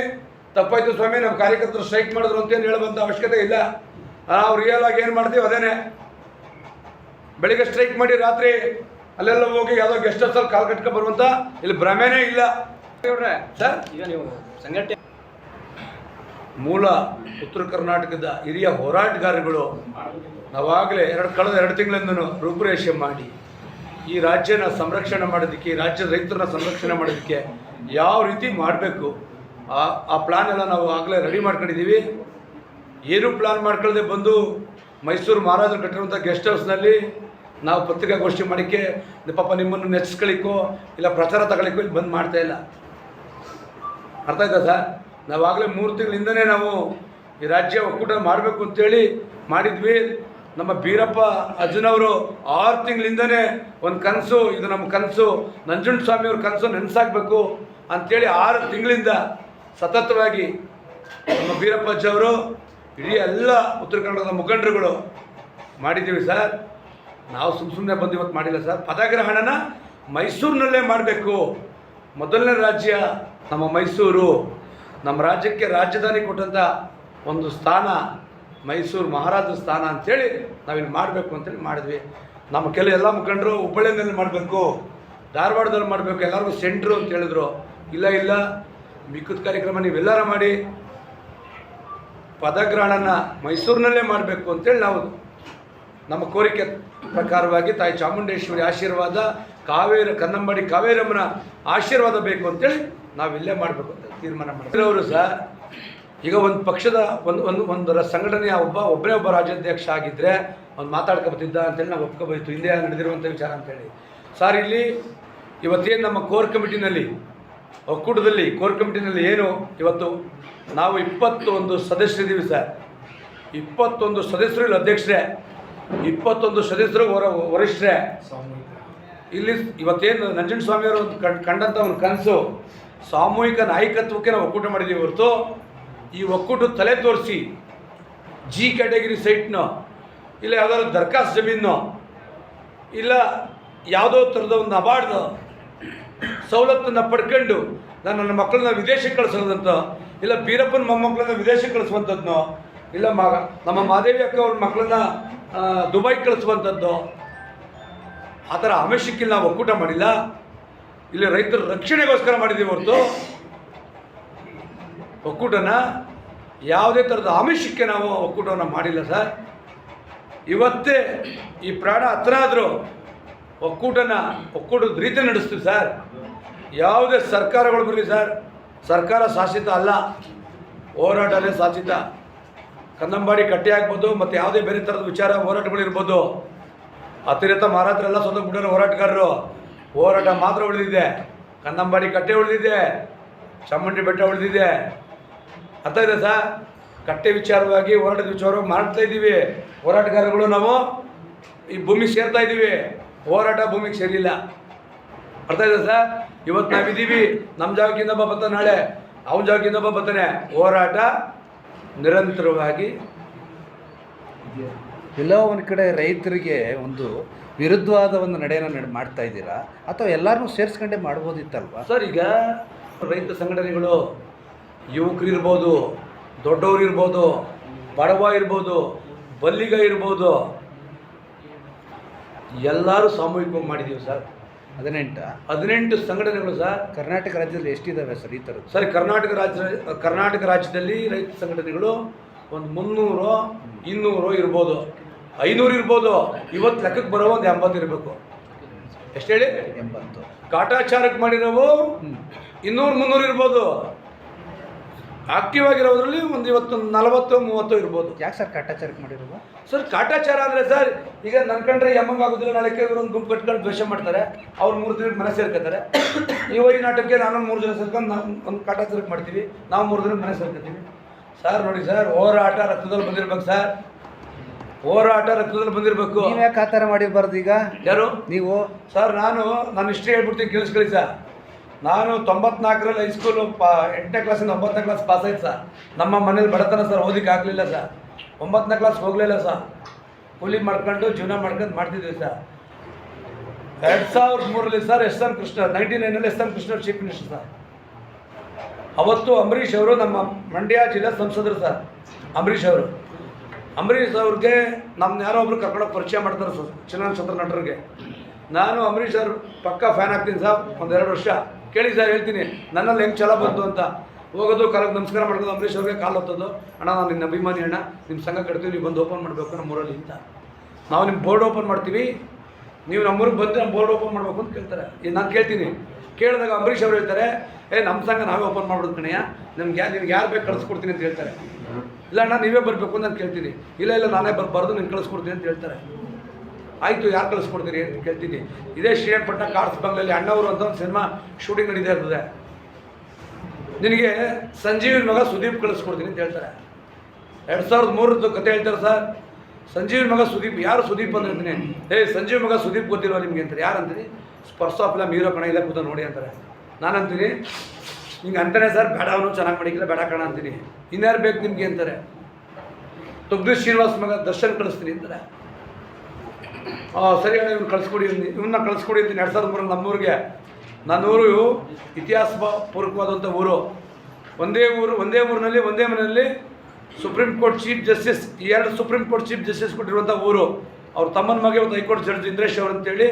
ತಪ್ಪಾಯ್ತು ಸ್ವಾಮಿ ನಮ್ಮ ಕಾರ್ಯಕರ್ತರು ಸ್ಟ್ರೈಕ್ ಮಾಡಿದ್ರು ಅಂತೇನು ಹೇಳುವಂಥ ಅವಶ್ಯಕತೆ ಇಲ್ಲ. ನಾವು ರಿಯಲ್ ಆಗಿ ಏನು ಮಾಡ್ತೀವಿ ಅದೇನೆ. ಬೆಳಿಗ್ಗೆ ಸ್ಟ್ರೈಕ್ ಮಾಡಿ ರಾತ್ರಿ ಅಲ್ಲೆಲ್ಲ ಹೋಗಿ ಯಾವುದೋ ಗೆಸ್ಟ್ ಹೌಸಲ್ಲಿ ಕಾಲ್ ಕಟ್ಕೊಂಡು ಬರುವಂಥ ಇಲ್ಲಿ ಭ್ರಮೆನೇ ಇಲ್ಲ. ಸರ್? ಈಗ ನೀವು ಸಂಘಟನೆ ಮೂಲ ಉತ್ತರ ಕರ್ನಾಟಕದ ಹಿರಿಯ ಹೋರಾಟಗಾರಗಳು ನಾವಾಗಲೇ ಎರಡು ಕಳೆದ ಎರಡು ತಿಂಗಳಿಂದನೂ ರೂಪುರೇಷೆ ಮಾಡಿ ಈ ರಾಜ್ಯನ ಸಂರಕ್ಷಣೆ ಮಾಡೋದಕ್ಕೆ, ಈ ರಾಜ್ಯದ ರೈತರನ್ನ ಸಂರಕ್ಷಣೆ ಮಾಡೋದಕ್ಕೆ ಯಾವ ರೀತಿ ಮಾಡಬೇಕು? ಆ ಆ ಪ್ಲಾನ್ ಎಲ್ಲ ನಾವು ಆಗಲೇ ರೆಡಿ ಮಾಡ್ಕೊಂಡಿದ್ದೀವಿ. ಏನು ಪ್ಲಾನ್ ಮಾಡ್ಕೊಳ್ಳದೆ ಬಂದು ಮೈಸೂರು ಮಹಾರಾಜರು ಕಟ್ಟಿರುವಂಥ ಗೆಸ್ಟ್ ಹೌಸ್ನಲ್ಲಿ ನಾವು ಪತ್ರಿಕಾಗೋಷ್ಠಿ ಮಾಡಿಕೆ ಪಾಪ ನಿಮ್ಮನ್ನು ನೆಚ್ಸ್ಕೊಳ್ಳಿಕ್ಕೋ, ಇಲ್ಲ ಪ್ರಚಾರ ತಗೊಳ್ಳಿಕ್ಕೋ ಇಲ್ಲಿ ಬಂದು ಮಾಡ್ತಾ ಇಲ್ಲ. ಅರ್ಥ ಆಯ್ತಾ ಸರ್? ನಾವಾಗಲೇ ಮೂರು ತಿಂಗಳಿಂದನೇ ನಾವು ಈ ರಾಜ್ಯ ಒಕ್ಕೂಟ ಮಾಡಬೇಕು ಅಂತೇಳಿ ಮಾಡಿದ್ವಿ. ನಮ್ಮ ಬೀರಪ್ಪ ಅಜ್ಜನವರು ಆರು ತಿಂಗಳಿಂದನೇ ಒಂದು ಕನಸು, ಇದು ನಮ್ಮ ಕನಸು, ನಂಜುಂಡ ಸ್ವಾಮಿಯವ್ರ ಕನಸು ನೆನೆಸಾಗಬೇಕು ಅಂಥೇಳಿ ಆರು ತಿಂಗಳಿಂದ ಸತತವಾಗಿ ನಮ್ಮ ಬೀರಪ್ಪ ಅಜ್ಜವರು ಇಡೀ ಎಲ್ಲ ಉತ್ತರ ಕನ್ನಡದ ಮುಖಂಡರುಗಳು ಮಾಡಿದ್ದೀವಿ ಸರ್. ನಾವು ಸುಮ್ಮ ಸುಮ್ಮನೆ ಬಂದು ಇವತ್ತು ಮಾಡಿಲ್ಲ ಸರ್. ಪದಗ್ರಹಣನ ಮೈಸೂರಿನಲ್ಲೇ ಮಾಡಬೇಕು. ಮೊದಲನೇ ರಾಜ್ಯ ನಮ್ಮ ಮೈಸೂರು. ನಮ್ಮ ರಾಜ್ಯಕ್ಕೆ ರಾಜಧಾನಿ ಕೊಟ್ಟಂಥ ಒಂದು ಸ್ಥಾನ ಮೈಸೂರು ಮಹಾರಾಜ ಸ್ಥಾನ ಅಂಥೇಳಿ ನಾವಿಲ್ಲಿ ಮಾಡಬೇಕು ಅಂತೇಳಿ ಮಾಡಿದ್ವಿ. ನಮ್ಮ ಕೆಲವು ಎಲ್ಲ ಮುಖಂಡರು ಹುಬ್ಬಳ್ಳಿಯಲ್ಲಿ ಮಾಡಬೇಕು, ಧಾರವಾಡದಲ್ಲಿ ಮಾಡಬೇಕು, ಎಲ್ಲರಿಗೂ ಸೆಂಟ್ರು ಅಂತ ಹೇಳಿದ್ರು. ಇಲ್ಲ ಇಲ್ಲ, ಮಿಕ್ಕದ ಕಾರ್ಯಕ್ರಮ ನೀವೆಲ್ಲರ ಮಾಡಿ, ಪದಗ್ರಹಣನ ಮೈಸೂರಿನಲ್ಲೇ ಮಾಡಬೇಕು ಅಂತೇಳಿ ನಾವು ನಮ್ಮ ಕೋರಿಕೆ ಪ್ರಕಾರವಾಗಿ ತಾಯಿ ಚಾಮುಂಡೇಶ್ವರಿ ಆಶೀರ್ವಾದ, ಕಾವೇರಿ, ಕನ್ನಂಬಾಡಿ ಕಾವೇರಮ್ಮನ ಆಶೀರ್ವಾದ ಬೇಕು ಅಂತೇಳಿ ನಾವು ಇಲ್ಲೇ ಮಾಡಬೇಕು ಅಂತ ತೀರ್ಮಾನ ಮಾಡಿದ್ರು ಅವರು ಸಹ ಈಗ ಒಂದು ಪಕ್ಷದ ಒಂದು ಒಂದು ಒಂದು ಸಂಘಟನೆಯ ಒಬ್ಬ ಒಬ್ಬರೇ ಒಬ್ಬ ರಾಜ್ಯಾಧ್ಯಕ್ಷ ಆಗಿದ್ದರೆ ಅವ್ನು ಮಾತಾಡ್ಕೊಬತ್ತಿದ್ದ ಅಂತೇಳಿ ನಾವು ಒಪ್ಕೋಬೋಯ್ತು ಹಿಂದೆ ನಡೆದಿರುವಂಥ ವಿಚಾರ ಅಂತೇಳಿ. ಸರ್, ಇಲ್ಲಿ ಇವತ್ತೇನು ನಮ್ಮ ಕೋರ್ ಕಮಿಟಿನಲ್ಲಿ, ಒಕ್ಕೂಟದಲ್ಲಿ, ಕೋರ್ ಕಮಿಟಿನಲ್ಲಿ ಏನು ಇವತ್ತು ನಾವು ಇಪ್ಪತ್ತೊಂದು ಸದಸ್ಯರಿದ್ದೀವಿ ಸರ್. ಇಪ್ಪತ್ತೊಂದು ಸದಸ್ಯರು ಇಲ್ಲಿ ಅಧ್ಯಕ್ಷರೇ, ಇಪ್ಪತ್ತೊಂದು ಸದಸ್ಯರು ಹೊರ ವರಿಷ್ಠರೇ. ಇಲ್ಲಿ ಇವತ್ತೇನು ನಂಜನ ಸ್ವಾಮಿಯವರು ಒಂದು ಕಂಡಂಥ ಒಂದು ಕನಸು, ಸಾಮೂಹಿಕ ನಾಯಕತ್ವಕ್ಕೆ ನಾವು ಒಕ್ಕೂಟ ಮಾಡಿದ್ದೀವಿ ಹೊರತು ಈ ಒಕ್ಕೂಟ ತಲೆ ತೋರಿಸಿ ಜಿ ಕ್ಯಾಟಗರಿ ಸೈಟ್ನೋ, ಇಲ್ಲ ಯಾವುದಾದ್ರು ದರ್ಖಾಸ್ ಜಮೀನೋ ಇಲ್ಲ ಯಾವುದೋ ಥರದ ಒಂದು ಅಬಾರ್ಡ್ ಸವಲತ್ತನ್ನು ಪಡ್ಕೊಂಡು ನಾನು ನನ್ನ ಮಕ್ಕಳನ್ನ ವಿದೇಶಕ್ಕೆ ಕಳಿಸೋದಂತ, ಇಲ್ಲ ಬೀರಪ್ಪನ ಮೊಮ್ಮಕ್ಕಳನ್ನ ವಿದೇಶಕ್ಕೆ ಕಳಿಸುವಂಥದ್ದು ಇಲ್ಲ ಮಗ, ನಮ್ಮ ಮಾದೇವಿ ಅಕ್ಕ ಅವ್ರ ಮಕ್ಕಳನ್ನ ದುಬೈ ಕಳಿಸುವಂಥದ್ದು ಆ ಥರ ಆಮಿಷಕ್ಕೆ ನಾವು ಒಕ್ಕೂಟ ಮಾಡಿಲ್ಲ. ಇಲ್ಲಿ ರೈತರ ರಕ್ಷಣೆಗೋಸ್ಕರ ಮಾಡಿದ್ದೀವಿ ಹೊರತು. ಒಕ್ಕೂಟನ ಯಾವುದೇ ಥರದ ಆಮಿಷಕ್ಕೆ ನಾವು ಒಕ್ಕೂಟವನ್ನು ಮಾಡಿಲ್ಲ ಸರ್. ಇವತ್ತೇ ಈ ಪ್ರಾಣ ಹತ್ರ ಆದರೂ ಒಕ್ಕೂಟನ ಒಕ್ಕೂಟದ ರೀತಿ ನಡೆಸ್ತೀವಿ ಸರ್. ಯಾವುದೇ ಸರ್ಕಾರಗಳು ಬರಲಿ ಸರ್, ಸರ್ಕಾರ ಶಾಸಿತ ಅಲ್ಲ, ಹೋರಾಟನೇ ಶಾಸಿತ. ಕನ್ನಂಬಾಡಿ ಕಟ್ಟಿ ಆಗ್ಬೋದು ಮತ್ತು ಯಾವುದೇ ಬೇರೆ ಥರದ ವಿಚಾರ ಹೋರಾಟಗಳಿರ್ಬೋದು ಮಾರಾತ್ರ ಮಹಾರಾಜರೆಲ್ಲ ಸ್ವಂತ ಬಿಡೋರು ಹೋರಾಟಗಾರರು, ಹೋರಾಟ ಮಾತ್ರ ಉಳಿದಿದೆ. ಕನ್ನಂಬಾಡಿ ಕಟ್ಟೆ ಉಳಿದಿದೆ, ಚಾಮುಂಡಿ ಬೆಟ್ಟ ಉಳಿದಿದೆ. ಅರ್ಥ ಇದೆ ಸರ್ ಕಟ್ಟೆ ವಿಚಾರವಾಗಿ ಹೋರಾಟದ ವಿಚಾರವಾಗಿ ಮಾಡ್ತಾ ಇದ್ದೀವಿ. ಹೋರಾಟಗಾರಗಳು ನಾವು ಈ ಭೂಮಿಗೆ ಸೇರ್ತಾ ಇದ್ದೀವಿ. ಹೋರಾಟ ಭೂಮಿಗೆ ಸೇರಿಲ್ಲ. ಅರ್ಥ ಇದೆ ಸರ್ ಇವತ್ತು ನಾವಿದ್ದೀವಿ. ನಮ್ಮ ಜಾಗಕ್ಕೆ ಒಬ್ಬ ಬರ್ತಾನೆ ನಾಳೆ. ಅವನ ಜಾಗಕ್ಕೆ ಒಬ್ಬ ಬರ್ತಾನೆ. ಹೋರಾಟ ನಿರಂತರವಾಗಿ ಎಲ್ಲೋ ಒಂದು ಕಡೆ ರೈತರಿಗೆ ಒಂದು ವಿರುದ್ಧವಾದ ಒಂದು ನಡೆಯನ್ನು ನಡೆ ಮಾಡ್ತಾ ಇದ್ದೀರಾ? ಅಥವಾ ಎಲ್ಲರನ್ನೂ ಸೇರಿಸ್ಕೊಂಡೇ ಮಾಡ್ಬೋದಿತ್ತಲ್ವಾ? ಸರ್ ಈಗ ರೈತ ಸಂಘಟನೆಗಳು ಯುವಕರು ಇರ್ಬೋದು ದೊಡ್ಡವರು ಇರ್ಬೋದು ಬಡವ ಇರ್ಬೋದು ಬಲ್ಲಿಗ ಇರ್ಬೋದು. ಎಲ್ಲರೂ ಸಾಮೂಹಿಕವಾಗಿ ಮಾಡಿದ್ದೀವಿ ಸರ್. ಹದಿನೆಂಟ. ಹದಿನೆಂಟು ಸಂಘಟನೆಗಳು ಸರ್. ಕರ್ನಾಟಕ ರಾಜ್ಯದಲ್ಲಿ ಎಷ್ಟಿದ್ದಾವೆ ಸರ್ ಈ ಥರದ್ದು? ಸರ್ ಕರ್ನಾಟಕ ರಾಜ್ಯ ಕರ್ನಾಟಕ ರಾಜ್ಯದಲ್ಲಿ ರೈತ ಸಂಘಟನೆಗಳು ಒಂದು ಮುನ್ನೂರು ಇನ್ನೂರು ಇರ್ಬೋದು. ಐನೂರು ಇರ್ಬೋದು. ಇವತ್ತು ಲೆಕ್ಕಕ್ಕೆ ಬರೋ ಒಂದು ಎಂಬತ್ತು ಇರಬೇಕು. ಎಷ್ಟು ಹೇಳಿ? ಎಂಬತ್ತು. ಕಾಟಾಚಾರಕ್ಕೆ ಮಾಡಿರೋವು ಇನ್ನೂರು ಮುನ್ನೂರು ಇರ್ಬೋದು. ಆಕ್ಟಿವ್ ಆಗಿರೋದ್ರಲ್ಲಿ ಒಂದು ಇವತ್ತು ನಲವತ್ತು ಮೂವತ್ತು ಇರ್ಬೋದು. ಯಾಕೆ ಸರ್ ಕಾಟಾಚಾರಕ್ಕೆ ಮಾಡಿರೋದು? ಸರ್ ಕಾಟಾಚಾರ ಅಂದರೆ ಸರ್ ಈಗ ನನ್ನ ಕಂಡ್ರೆ ಯಮ್ಮಂಗೆ ಆಗೋದಿಲ್ಲ. ನಾಳೆ ಒಂದು ಗುಂಪು ಕಟ್ಕೊಂಡು ದ್ವೇಷ ಮಾಡ್ತಾರೆ. ಅವ್ರು ಮೂರು ದಿನಕ್ಕೆ ಮನೆ ಸೇರ್ಕೋತಾರೆ ನೀವು ಈ ನಾಟಕಕ್ಕೆ ನಾನೊಂದು ಮೂರು ಜನ ಸೇರ್ಕೊಂಡು ನಾವು ಒಂದು ಕಾಟಾಚಾರಕ್ಕೆ ಮಾಡ್ತೀವಿ. ನಾವು ಮೂರು ದಿನಕ್ಕೆ ಮನೆ ಸೇರ್ಕೊತೀವಿ ಸರ್ ನೋಡಿ ಸರ್ ಹೋರಾಟ ರಕ್ತದಲ್ಲಿ ಬಂದಿರ್ಬೇಕು ಸರ್. ಹೋರಾಟ ರಕ್ತದಲ್ಲಿ ಬಂದಿರಬೇಕು. ನೀವು ಯಾಕೆ ಆ ಥರ ಮಾಡಿಬಾರ್ದು ಈಗ? ಯಾರು? ನೀವು? ಸರ್ ನಾನು ನಾನು ಇಷ್ಟೇ ಹೇಳ್ಬಿಡ್ತೀನಿ ಕೇಳಿಸ್ಕೊಳ್ಳಿ ಸರ್. ನಾನು ತೊಂಬತ್ನಾಲ್ಕರಲ್ಲಿ ಹೈಸ್ಕೂಲು ಪಾ, ಎಂಟನೇ ಕ್ಲಾಸಿಂದ ಒಂಬತ್ತನೇ ಕ್ಲಾಸ್ ಪಾಸ್ ಆಯ್ತು ಸರ್ ನಮ್ಮ ಮನೇಲಿ ಬಡತನ ಸರ್ ಓದಿಕ್ಕೆ ಆಗಲಿಲ್ಲ ಸರ್ ಒಂಬತ್ತನೇ ಕ್ಲಾಸ್ ಹೋಗಲಿಲ್ಲ ಸರ್ ಕೂಲಿ ಮಾಡ್ಕೊಂಡು ಜೀವನ ಮಾಡ್ಕೊಂಡು ಮಾಡ್ತಿದ್ವಿ ಸರ್ ಎರಡು ಸಾವಿರದ ಮೂರಲ್ಲಿ sir S N Krishna ninety ನೈನಲ್ಲಿ S N Krishna chief minister sir ಅವತ್ತು ಅಂಬರೀಷ್ ಅವರು ನಮ್ಮ ಮಂಡ್ಯ ಜಿಲ್ಲಾ ಸಂಸದರು ಸರ್ ಅಂಬರೀಷ್ ಅವರು. ಅಂಬರೀಷ್ ಅವ್ರಿಗೆ ನಮ್ಮ ಯಾರೋ ಒಬ್ರು ಕರ್ಕೊಂಡೋಗಿ ಪರಿಚಯ ಮಾಡ್ತಾರೆ ಸರ್ ಚಂದ್ರ ನಟರಿಗೆ. ನಾನು ಅಂಬರೀಷ್ ಅವರು ಪಕ್ಕ ಫ್ಯಾನ್ ಆಗ್ತೀನಿ ಸರ್ ಒಂದೆರಡು ವರ್ಷ. ಕೇಳಿ ಸರ್, ಹೇಳ್ತೀನಿ. ನನ್ನಲ್ಲಿ ಹೆಂಗೆ ಛಲ ಬಂತು ಅಂತ. ಹೋಗೋದು, ಕಾಲಕ್ಕೆ ನಮಸ್ಕಾರ ಮಾಡ್ಕೊಂಡು ಅಂಬರೀಷ್ ಅವ್ರಿಗೆ ಕಾಲು ಹೊತ್ತೋದು. ಅಣ್ಣ, ನಾನು ನಿನ್ನ ಅಭಿಮಾನಿ ಅಣ್ಣ. ನಿಮ್ಮ ಸಂಘ ಕಟ್ತೀವಿ, ನೀವು ಬಂದು ಓಪನ್ ಮಾಡಬೇಕು ನಮ್ಮ ಊರಲ್ಲಿ ಅಂತ. ನಾವು ನಿಮ್ಮ ಬೋರ್ಡ್ ಓಪನ್ ಮಾಡ್ತೀವಿ. ನೀವು ನಮ್ಮೂರಿಗೆ ಬಂದು ನಮ್ಮ ಬೋರ್ಡ್ ಓಪನ್ ಮಾಡಬೇಕು ಅಂತ ಕೇಳ್ತಾರೆ. ನಾನು ಕೇಳ್ತೀನಿ. ಕೇಳಿದಾಗ ಅಂಬರೀಷ್ ಅವ್ರು ಹೇಳ್ತಾರೆ, ಏ ನಮ್ಮ ಸಂಘ ನಾವೇ ಓಪನ್ ಮಾಡ್ಬಿಡ್ದು ಕಣಯ್ಯ. ನಿಮ್ಗೆ ಯಾ ನಿಮ್ಗೆ ಯಾರು ಬೇಕು ಕಳಿಸ್ಕೊಡ್ತೀನಿ ಅಂತ ಹೇಳ್ತಾರೆ. ಇಲ್ಲ ಅಣ್ಣ, ನೀವೇ ಬರಬೇಕು ಅಂತ ನಾನು ಕೇಳ್ತೀನಿ. ಇಲ್ಲ ಇಲ್ಲ, ನಾನೇ ಬರಬಾರ್ದು ಬರೆದು ನಿಮ್ಗೆ ಕಳಿಸ್ಕೊಡ್ತೀನಿ ಅಂತ ಹೇಳ್ತಾರೆ. ಆಯಿತು, ಯಾರು ಕಳಿಸ್ಕೊಡ್ತೀರಿ ಅಂತ ಕೇಳ್ತೀನಿ. ಇದೇ ಶ್ರೀರಂಗಪಟ್ಟಣ ಕಾರ್ಸ್ ಬಂಗ್ಲಲ್ಲಿ ಅಣ್ಣವರು ಅಂತ ಒಂದು ಸಿನಿಮಾ ಶೂಟಿಂಗ್ ನಡೀತಾ ಇರ್ತದೆ. ನಿನಗೆ ಸಂಜೀವಿನ ಮಗ ಸುದೀಪ್ ಕಳಿಸ್ಕೊಡ್ತೀನಿ ಅಂತ ಹೇಳ್ತಾರೆ. ಎರಡು ಸಾವಿರದ ಮೂರದ್ದು ಕತೆ ಹೇಳ್ತಾರೆ ಸರ್. ಸಂಜೀವಿನ ಮಗ ಸುದೀಪ್, ಯಾರು ಸುದೀಪ್ ಅಂತ ಹೇಳ್ತೀನಿ ಏ ಸಂಜೀವ್ ಮಗ ಸುದೀಪ್ ಗೊತ್ತಿಲ್ವಾ ನಿಮಗೆ ಅಂತಾರೆ? ಯಾರು ಅಂತೀನಿ ಸ್ಪರ್ಶ ಫಿಲಮ್ ಹೀರೋ ಕಣ ಇಲ್ಲ ಕೂತ ನೋಡಿ ಅಂತಾರೆ. ನಾನು ಅಂತೀನಿ, ಹಿಂಗೆ ಅಂತಾನೆ ಸರ್, ಬೇಡ ಅವನು, ಚೆನ್ನಾಗಿ ಮಾಡಿಕ್ಕಿಲ್ಲ ಬೇಡ ಕಣ ಅಂತೀನಿ. ಇನ್ಯಾರು ಬೇಕು ನಿಮಗೆ ಅಂತಾರೆ? ತುಗ್ದು ಶ್ರೀನಿವಾಸ್ ಮಗ ದರ್ಶನ್ ಕಳಿಸ್ತೀನಿ ಅಂತಾರೆ. ಸರಿ ಅಣ್ಣ, ಇವ್ನು ಕಳಿಸ್ಕೊಡಿ ಇವನ್ನ ಕಳಿಸ್ಕೊಡಿ ಅಂತ ಎರಡು ಸಾವಿರದ ಮೂರಲ್ಲಿ ನಮ್ಮೂರಿಗೆ. ನನ್ನೂರು ಇತಿಹಾಸ ಪೂರ್ವಕವಾದಂಥ ಊರು. ಒಂದೇ ಊರು ಒಂದೇ ಊರಿನಲ್ಲಿ, ಒಂದೇ ಮನೆಯಲ್ಲಿ ಸುಪ್ರೀಂ ಕೋರ್ಟ್ ಚೀಫ್ ಜಸ್ಟಿಸ್ ಎರಡು ಸುಪ್ರೀಂ ಕೋರ್ಟ್ ಚೀಫ್ ಜಸ್ಟಿಸ್ ಕೊಟ್ಟಿರುವಂಥ ಊರು. ಅವ್ರ ತಮ್ಮನ ಮಗೆ ಒಂದು ಹೈಕೋರ್ಟ್ ಜಡ್ಜ್ ಇಂದ್ರೇಶ್ ಅವರು ಅಂತೇಳಿ,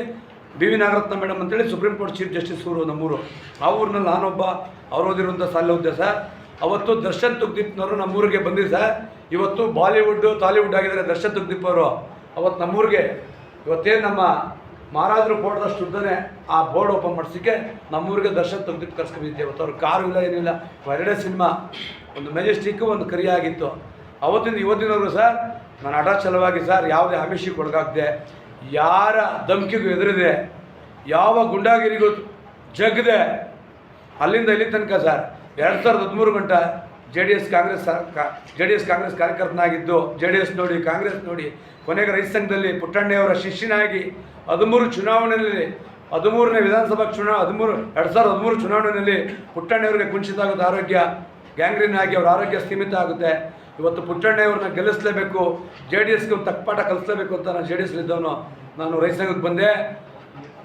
ಬಿ ವಿ ನಾಗರತ್ನ ಮೇಡಮ್ ಅಂತೇಳಿ ಸುಪ್ರೀಂ ಕೋರ್ಟ್ ಚೀಫ್ ಜಸ್ಟಿಸ್ ಊರು ನಮ್ಮೂರು. ಆ ಊರಿನಲ್ಲಿ ನಾನೊಬ್ಬ ಅವ್ರು ಓದಿರುವಂಥ ಸಾಲ ಸರ್. ಅವತ್ತು ದರ್ಶನ್ ತುಗ್ದೀಪ್ನವರು ನಮ್ಮೂರಿಗೆ ಬಂದಿದ್ದ ಸರ್. ಇವತ್ತು ಬಾಲಿವುಡ್, ಟಾಲಿವುಡ್ ಆಗಿದ್ದಾರೆ ದರ್ಶನ್ ತುಗ್ದೀಪ್ ಅವರು. ಅವತ್ತು ನಮ್ಮೂರಿಗೆ ಇವತ್ತೇನು ನಮ್ಮ ಮಹಾರಾಜರು ಬೋರ್ಡ್ದಷ್ಟು ಉದ್ದನೆ ಆ ಬೋರ್ಡ್ ಓಪನ್ ಮಾಡಿಸಿಕ್ಕೆ ನಮ್ಮೂರಿಗೆ ದರ್ಶನ ತೆಗೆದಿಟ್ಟು ಕರ್ಸ್ಕೊಂಡಿದ್ದೆ ಇವತ್ತು ಅವ್ರ ಕಾರು ಇಲ್ಲ ಏನಿಲ್ಲ ಎರಡೇ ಸಿನಿಮಾ. ಒಂದು ಮೆಜೆಸ್ಟಿಕ್ಕು, ಒಂದು ಕರಿಯಾಗಿತ್ತು. ಅವತ್ತಿಂದ ಇವತ್ತಿನವರೆಗೂ ಸರ್ ನಾನು ಅಟಾಚಲವಾಗಿ ಸರ್, ಯಾವುದೇ ಆಮಿಷಕ್ಕೆ ಒಳಗಾಗದೆ, ಯಾರ ಧಮ್ಕಿಗೂ ಎದುರಿದೆ ಯಾವ ಗುಂಡಾಗಿರಿಗೂ ಜಗ್ದೆ, ಅಲ್ಲಿಂದ ಇಲ್ಲಿ ತನಕ ಸರ್, ಎರಡು ಸಾವಿರದ ಹದಿಮೂರು ಗಂಟ J D S Congress J D S Congress ಕಾರ್ಯಕರ್ತನಾಗಿದ್ದು, J D S ನೋಡಿ, ಕಾಂಗ್ರೆಸ್ ನೋಡಿ ಕೊನೆಗೆ ರೈತ ಸಂಘದಲ್ಲಿ ಪುಟ್ಟಣ್ಣೆಯವರ ಶಿಷ್ಯನಾಗಿ ಹದಿಮೂರು ಚುನಾವಣೆಯಲ್ಲಿ, ಹದಿಮೂರನೇ ವಿಧಾನಸಭಾ ಚುನಾವಣೆ ಹದಿಮೂರು, ಎರಡು ಸಾವಿರದ ಹದಿಮೂರು ಚುನಾವಣೆಯಲ್ಲಿ ಪುಟ್ಟಣ್ಣೆಯವರಿಗೆ ಕುಂಚಿತ ಆಗುತ್ತೆ ಆರೋಗ್ಯ, ಗ್ಯಾಂಗ್ರೀನ್ ಆಗಿ ಅವರ ಆರೋಗ್ಯ ಸೀಮಿತ ಆಗುತ್ತೆ. ಇವತ್ತು ಪುಟ್ಟಣ್ಣೆಯವ್ರನ್ನ ಗೆಲ್ಲಿಸಲೇಬೇಕು, ಜೆ ಡಿ ಎಸ್ಗೆ ಒಂದು ತಕ್ಕಪಾಠ ಕಲಿಸ್ಲೇಬೇಕು ಅಂತ ನಾನು ಜೆ ಡಿ ಎಸ್ಲಿದ್ದವನು ನಾನು ರೈತ ಸಂಘಕ್ಕೆ ಬಂದೆ.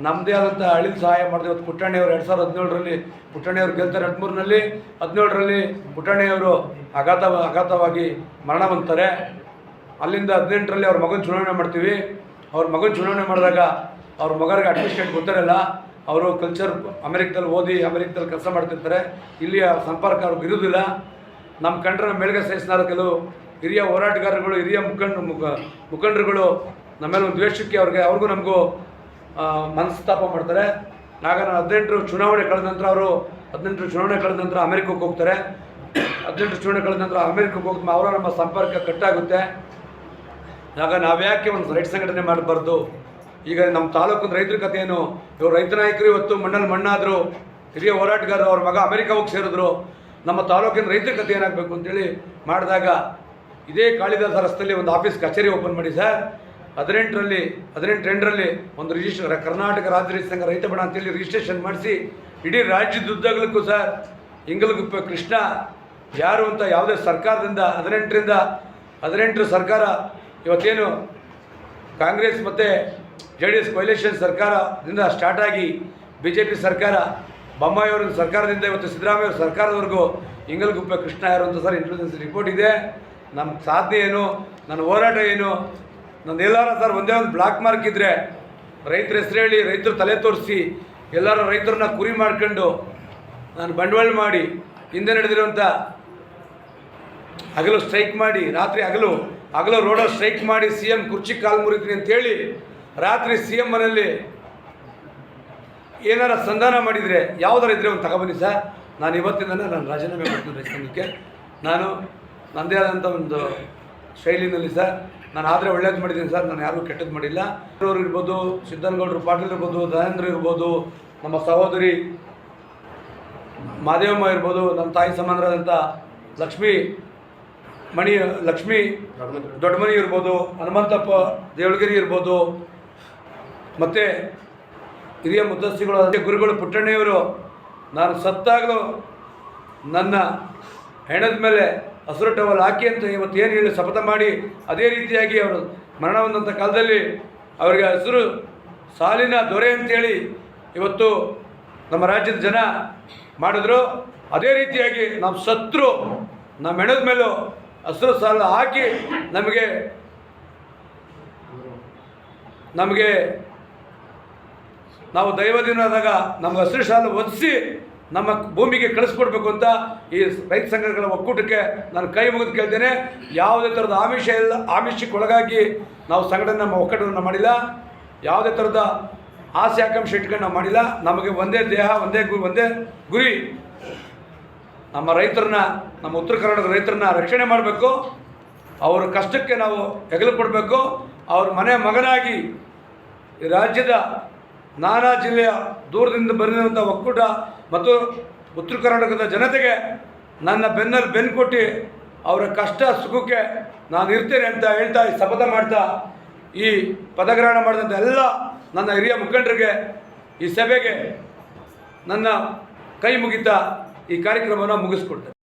ನಮ್ಮದೇ ಆದಂಥ ಅಳಿಲು ಸಹಾಯ ಮಾಡಿದೆ ಇವತ್ತು ಪುಟ್ಟಣ್ಣೆಯವರು ಎರಡು ಸಾವಿರದ ಹದಿನೇಳರಲ್ಲಿ ಪುಟ್ಟಣ್ಣೆಯವರು ಗೆಲ್ತಾರೆ. ಹದಿಮೂರರಲ್ಲಿ, ಹದಿನೇಳರಲ್ಲಿ ಪುಟ್ಟಣ್ಣೆಯವರು ಅಘಾತ, ಅಘಾತವಾಗಿ ಮರಣ ಹೊಂದ್ತಾರೆ. ಅಲ್ಲಿಂದ ಹದಿನೆಂಟರಲ್ಲಿ ಅವ್ರ ಮಗನ ಚುನಾವಣೆ ಮಾಡ್ತೀವಿ. ಅವ್ರ ಮಗನ ಚುನಾವಣೆ ಮಾಡಿದಾಗ ಅವ್ರ ಮಗನಿಗೆ ಅಡ್ಮಿನಿಸ್ಟ್ರೇಟ್ ಗೊತ್ತಿರಲ್ಲ. ಅವರು ಕಲ್ಚರ್ ಅಮೆರಿಕದಲ್ಲಿ ಓದಿ ಅಮೆರಿಕದಲ್ಲಿ ಕೆಲಸ ಮಾಡ್ತಿರ್ತಾರೆ. ಇಲ್ಲಿಯ ಸಂಪರ್ಕ ಅವ್ರಿಗೆ ಇರೋದಿಲ್ಲ. ನಮ್ಮ ಕಂಡ್ರೆ ಬೆಳಗ್ಗೆ ಸಹಿಸ್ನಾರ ಕೆಲವು ಹಿರಿಯ ಹೋರಾಟಗಾರರುಗಳು, ಹಿರಿಯ ಮುಖಂಡ, ಮುಖ, ಮುಖಂಡರುಗಳು ನಮ್ಮ ಮೇಲೆ ಒಂದು ದ್ವೇಷಕ್ಕೆ ಅವ್ರಿಗೆ, ಅವ್ರಿಗೂ ನಮಗೂ ಮನಸ್ತಾಪ ಮಾಡ್ತಾರೆ. ಆಗ ನಾನು ಹದಿನೆಂಟು ಚುನಾವಣೆ ಕಳೆದ ನಂತರ ಅವರು ಹದಿನೆಂಟು ಚುನಾವಣೆ ಕಳೆದ ನಂತರ ಅಮೆರಿಕಕ್ಕೆ ಹೋಗ್ತಾರೆ. ಹದಿನೆಂಟು ಚುನಾವಣೆ ಕಳೆದ ನಂತರ ಅಮೆರಿಕಕ್ಕೆ ಹೋಗ್ತಾ ಅವರ ನಮ್ಮ ಸಂಪರ್ಕ ಕಟ್ಟಾಗುತ್ತೆ. ಆಗ ನಾವ್ಯಾಕೆ ಒಂದು ರೈತ ಸಂಘಟನೆ ಮಾಡಬಾರ್ದು? ಈಗ ನಮ್ಮ ತಾಲೂಕಿನ ರೈತರ ಕಥೆ ಏನು ಇವರು ರೈತ ನಾಯಕರು ಇವತ್ತು ಮಣ್ಣಲ್ಲಿ ಮಣ್ಣಾದರು, ಹಿರಿಯ ಹೋರಾಟಗಾರರು ಅವ್ರ ಮಗ ಅಮೆರಿಕ ಹೋಗಿ ಸೇರಿದ್ರು. ನಮ್ಮ ತಾಲೂಕಿನ ರೈತರ ಕಥೆ ಏನಾಗಬೇಕು ಅಂತೇಳಿ ಮಾಡಿದಾಗ ಇದೇ ಕಾಳಿದಾಸ ರಸ್ತೆಯಲ್ಲಿ ಒಂದು ಆಫೀಸ್ ಕಚೇರಿ ಓಪನ್ ಮಾಡಿ ಸರ್. ಹದಿನೆಂಟರಲ್ಲಿ, ಹದಿನೆಂಟು ಎಂಟರಲ್ಲಿ ಒಂದು ರಿಜಿಸ್ಟರ್ ಕರ್ನಾಟಕ ರಾಜ್ಯ ರೈತ ಸಂಘ ರೈತ ಬಣ ಅಂತೇಳಿ ರಿಜಿಸ್ಟ್ರೇಷನ್ ಮಾಡಿಸಿ ಇಡೀ ರಾಜ್ಯದುದ್ದಗಲಕ್ಕೂ ಸರ್. ಇಂಗಲಗುಪ್ಪ ಕೃಷ್ಣ, ಯಾರು ಅಂತ ಯಾವುದೇ ಸರ್ಕಾರದಿಂದ ಹದಿನೆಂಟರಿಂದ ಹದಿನೆಂಟರ ಸರ್ಕಾರ ಇವತ್ತೇನು ಕಾಂಗ್ರೆಸ್ ಮತ್ತು ಜೆ ಡಿ ಎಸ್ ಕೊಯ್ಲೇಷನ್ ಸರ್ಕಾರದಿಂದ ಸ್ಟಾರ್ಟ್ ಆಗಿ ಬಿ ಜೆ ಪಿ ಸರ್ಕಾರ ಬೊಮ್ಮಾಯಿಯವರ ಸರ್ಕಾರದಿಂದ ಇವತ್ತು ಸಿದ್ದರಾಮಯ್ಯ ಸರ್ಕಾರದವರೆಗೂ ಇಂಗಲ್ಗುಪ್ಪೆ ಕೃಷ್ಣ ಯಾರು ಅಂತ ಸರ್ ಇಂಟೆಲಿಜೆನ್ಸ್ ರಿಪೋರ್ಟ್ ಇದೆ. ನಮ್ಮ ಸಾಧನೆ ಏನು, ನನ್ನ ಹೋರಾಟ ಏನು ನನ್ನ ಎಲ್ಲಾರ ಸರ್ ಒಂದೇ ಒಂದು ಬ್ಲಾಕ್ ಮಾರ್ಕ್ ಇದ್ದರೆ ರೈತರ ಹೆಸರು ಹೇಳಿ, ರೈತರು ತಲೆ ತೋರಿಸಿ, ಎಲ್ಲರೂ ರೈತರನ್ನ ಕುರಿ ಮಾಡ್ಕೊಂಡು ನಾನು ಬಂಡವಾಳ ಮಾಡಿ ಹಿಂದೆ ನಡೆದಿರುವಂಥ ಹಗಲು ಸ್ಟ್ರೈಕ್ ಮಾಡಿ, ರಾತ್ರಿ ಹಗಲು ಹಗಲು ರೋಡ ಸ್ಟ್ರೈಕ್ ಮಾಡಿ ಸಿ ಎಂ ಕುರ್ಚಿ ಕಾಲು ಮುರಿತೀನಿ ಅಂತೇಳಿ ರಾತ್ರಿ ಸಿ ಎಂ ಮನೆಯಲ್ಲಿ ಏನಾರ ಸಂಧಾನ ಮಾಡಿದರೆ ಯಾವುದಾರ ಇದ್ದರೆ ಒಂದು ತಗೊಬನ್ನಿ ಸರ್. ನಾನು ಇವತ್ತಿಂದನೇ ನಾನು ರಾಜೀನಾಮೆ ಮಾಡ್ತೀನಿ ರಾಜಕೀಯಕ್ಕೆ ನಾನು ನನ್ನದೇ ಆದಂಥ ಒಂದು ಶೈಲಿನಲ್ಲಿ ಸರ್. ನಾನು ಆದರೆ ಒಳ್ಳೇದು ಮಾಡಿದ್ದೀನಿ ಸರ್. ನಾನು ಯಾರಿಗೂ ಕೆಟ್ಟದ್ದು ಮಾಡಿಲ್ಲ. ಅವರು ಇರ್ಬೋದು, ಸಿದ್ದನಗೌಡರು ಪಾಟೀಲ್ ಇರ್ಬೋದು, ದಯಾನಂದ್ರ ಇರ್ಬೋದು, ನಮ್ಮ ಸಹೋದರಿ ಮಾದೇವಮ್ಮ ಇರ್ಬೋದು ನಮ್ಮ ತಾಯಿ ಸಂಬಂಧರಾದಂಥ ಲಕ್ಷ್ಮೀ ಮಣಿ ಲಕ್ಷ್ಮೀ, ದೊಡ್ಡಮನಿ ಇರ್ಬೋದು, ಹನುಮಂತಪ್ಪ, ದೇವಳಗಿರಿ ಇರ್ಬೋದು, ಮತ್ತು ಹಿರಿಯ ಮುದ್ದಸ್ಸಿಗಳು ಅದೇ ಗುರುಗಳು ಪುಟ್ಟಣ್ಣೆಯವರು, ನಾನು ಸತ್ತಾಗಲೂ ನನ್ನ ಹೆಣದ ಮೇಲೆ ಹಸಿರು ಟವಲ್ ಹಾಕಿ ಅಂತ ಇವತ್ತು ಏನು ಹೇಳಿ ಶಪಥ ಮಾಡಿ, ಅದೇ ರೀತಿಯಾಗಿ ಅವರು ಮರಣ ಹೊಂದಂಥ ಕಾಲದಲ್ಲಿ ಅವರಿಗೆ ಹಸಿರು ಸಾಲಿನ ದೊರೆ ಅಂತೇಳಿ ಇವತ್ತು ನಮ್ಮ ರಾಜ್ಯದ ಜನ ಮಾಡಿದ್ರು. ಅದೇ ರೀತಿಯಾಗಿ ನಮ್ಮ ಶತ್ರು ನಮ್ಮ ಹೆಣದ ಮೇಲೂ ಹಸಿರು ಸಾಲ ಹಾಕಿ ನಮಗೆ ನಮಗೆ ನಾವು ದೈವದಿನದಾಗ ನಮ್ಗೆ ಹಸಿರು ಶಾಲು ಒದಿಸಿ ನಮ್ಮ ಭೂಮಿಗೆ ಕಳಿಸ್ಕೊಡ್ಬೇಕು ಅಂತ ಈ ರೈತ ಸಂಘಗಳ ಒಕ್ಕೂಟಕ್ಕೆ ನಾನು ಕೈ ಮುಗಿದು ಕೇಳ್ತೇನೆ. ಯಾವುದೇ ಥರದ ಆಮಿಷ ಇಲ್ಲ ಆಮಿಷಕ್ಕೆ ಒಳಗಾಗಿ ನಾವು ಸಂಘಟನೆ ನಮ್ಮ ಒಕ್ಕೂಟವನ್ನು ಮಾಡಿಲ್ಲ. ಯಾವುದೇ ಥರದ ಆಸೆ, ಆಕಾಂಕ್ಷೆ ಇಟ್ಕೊಂಡು ನಾವು ಮಾಡಿಲ್ಲ. ನಮಗೆ ಒಂದೇ ದೇಹ, ಒಂದೇ ಗುರಿ ಒಂದೇ ಗುರಿ. ನಮ್ಮ ರೈತರನ್ನ, ನಮ್ಮ ಉತ್ತರ ಕರ್ನಾಟಕದ ರೈತರನ್ನ ರಕ್ಷಣೆ ಮಾಡಬೇಕು. ಅವರ ಕಷ್ಟಕ್ಕೆ ನಾವು ಹೆಗಲು ಕೊಡಬೇಕು. ಅವ್ರ ಮನೆ ಮಗನಾಗಿ ರಾಜ್ಯದ ನಾನಾ ಜಿಲ್ಲೆಯ ದೂರದಿಂದ ಬಂದಿರುವಂಥ ಒಕ್ಕೂಟ ಮತ್ತು ಉತ್ತರ ಕರ್ನಾಟಕದ ಜನತೆಗೆ ನನ್ನ ಬೆನ್ನಲ್ಲಿ ಬೆನ್ನು ಕೊಟ್ಟು ಅವರ ಕಷ್ಟ, ಸುಖಕ್ಕೆ ನಾನು ಇರ್ತೇನೆ ಅಂತ ಹೇಳ್ತಾ ಈ ಶಪಥ ಮಾಡ್ತಾ ಈ ಪದಗ್ರಹಣ ಮಾಡಿದಂಥ ಎಲ್ಲ ನನ್ನ ಹಿರಿಯ ಮುಖಂಡರಿಗೆ ಈ ಸಭೆಗೆ ನನ್ನ ಕೈ ಮುಗಿತಾ ಈ ಕಾರ್ಯಕ್ರಮವನ್ನು ಮುಗಿಸ್ಕೊಡ್ತೇನೆ